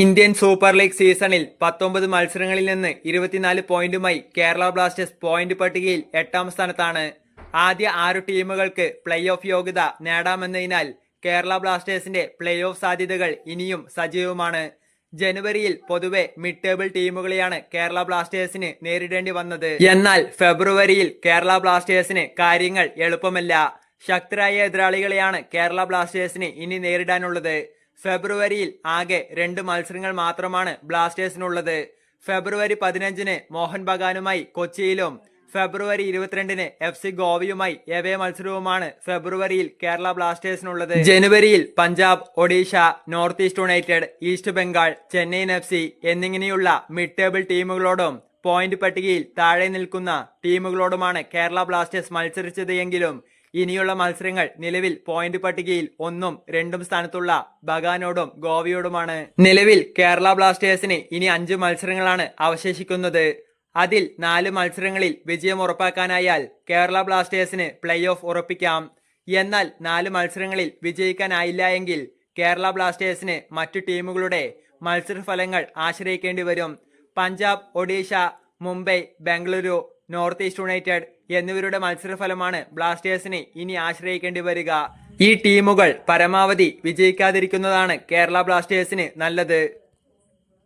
Indian super league സീസണിൽ പത്തൊമ്പത് മത്സരങ്ങളിൽ നിന്ന് ഇരുപത്തിനാല് പോയിന്റുമായി കേരള ബ്ലാസ്റ്റേഴ്സ് പോയിന്റ് പട്ടികയിൽ എട്ടാം സ്ഥാനത്താണ്. ആദ്യ ആറ് ടീമുകൾക്ക് പ്ലേ ഓഫ് യോഗ്യത നേടാമെന്നതിനാൽ കേരള ബ്ലാസ്റ്റേഴ്സിന്റെ പ്ലേ ഓഫ് സാധ്യതകൾ ഇനിയും സജീവമാണ്. ജനുവരിയിൽ പൊതുവെ മിഡ് ടേബിൾ ടീമുകളെയാണ് കേരള ബ്ലാസ്റ്റേഴ്സിന് നേരിടേണ്ടി വന്നത്. എന്നാൽ ഫെബ്രുവരിയിൽ കേരള ബ്ലാസ്റ്റേഴ്സിന് കാര്യങ്ങൾ എളുപ്പമല്ല. ശക്തരായ എതിരാളികളെയാണ് കേരള ബ്ലാസ്റ്റേഴ്സിന് ഇനി നേരിടാനുള്ളത്. ഫെബ്രുവരിയിൽ ആകെ രണ്ട് മത്സരങ്ങൾ മാത്രമാണ് ബ്ലാസ്റ്റേഴ്സിനുള്ളത്. ഫെബ്രുവരി പതിനഞ്ചിന് മോഹൻ ബഗാനുമായി കൊച്ചിയിലും ഫെബ്രുവരി ഇരുപത്തിരണ്ടിന് എഫ് സി ഗോവയുമായി എവേ മത്സരവുമാണ് ഫെബ്രുവരിയിൽ കേരള ബ്ലാസ്റ്റേഴ്സിനുള്ളത്. ജനുവരിയിൽ Punjab Odisha North East United East Bengal Chennaiyin F C എന്നിങ്ങനെയുള്ള മിഡ് ടേബിൾ ടീമുകളോടും പോയിന്റ് പട്ടികയിൽ താഴെ നിൽക്കുന്ന ടീമുകളോടുമാണ് കേരള ബ്ലാസ്റ്റേഴ്സ് മത്സരിച്ചത് എങ്കിലും ഇനിയുള്ള മത്സരങ്ങൾ നിലവിൽ പോയിന്റ് പട്ടികയിൽ ഒന്നും രണ്ടും സ്ഥാനത്തുള്ള ബഗാനോടും ഗോവയോടുമാണ്. നിലവിൽ കേരള ബ്ലാസ്റ്റേഴ്സിന് ഇനി അഞ്ച് മത്സരങ്ങളാണ് അവശേഷിക്കുന്നത്. അതിൽ നാല് മത്സരങ്ങളിൽ വിജയം ഉറപ്പാക്കാനായാൽ കേരള ബ്ലാസ്റ്റേഴ്സിന് പ്ലേ ഓഫ് ഉറപ്പിക്കാം. എന്നാൽ നാല് മത്സരങ്ങളിൽ വിജയിക്കാനായില്ല എങ്കിൽ കേരള ബ്ലാസ്റ്റേഴ്സിന് മറ്റു ടീമുകളുടെ മത്സരഫലങ്ങൾ ആശ്രയിക്കേണ്ടി വരും. Punjab Odisha Mumbai Bengaluru North East United എന്നിവരുടെ മത്സരഫലമാണ് ബ്ലാസ്റ്റേഴ്സിനെ ഇനി ആശ്രയിക്കേണ്ടി വരിക. ഈ ടീമുകൾ പരമാവധി വിജയിക്കാതിരിക്കുന്നതാണ് കേരള ബ്ലാസ്റ്റേഴ്സിന് നല്ലത്.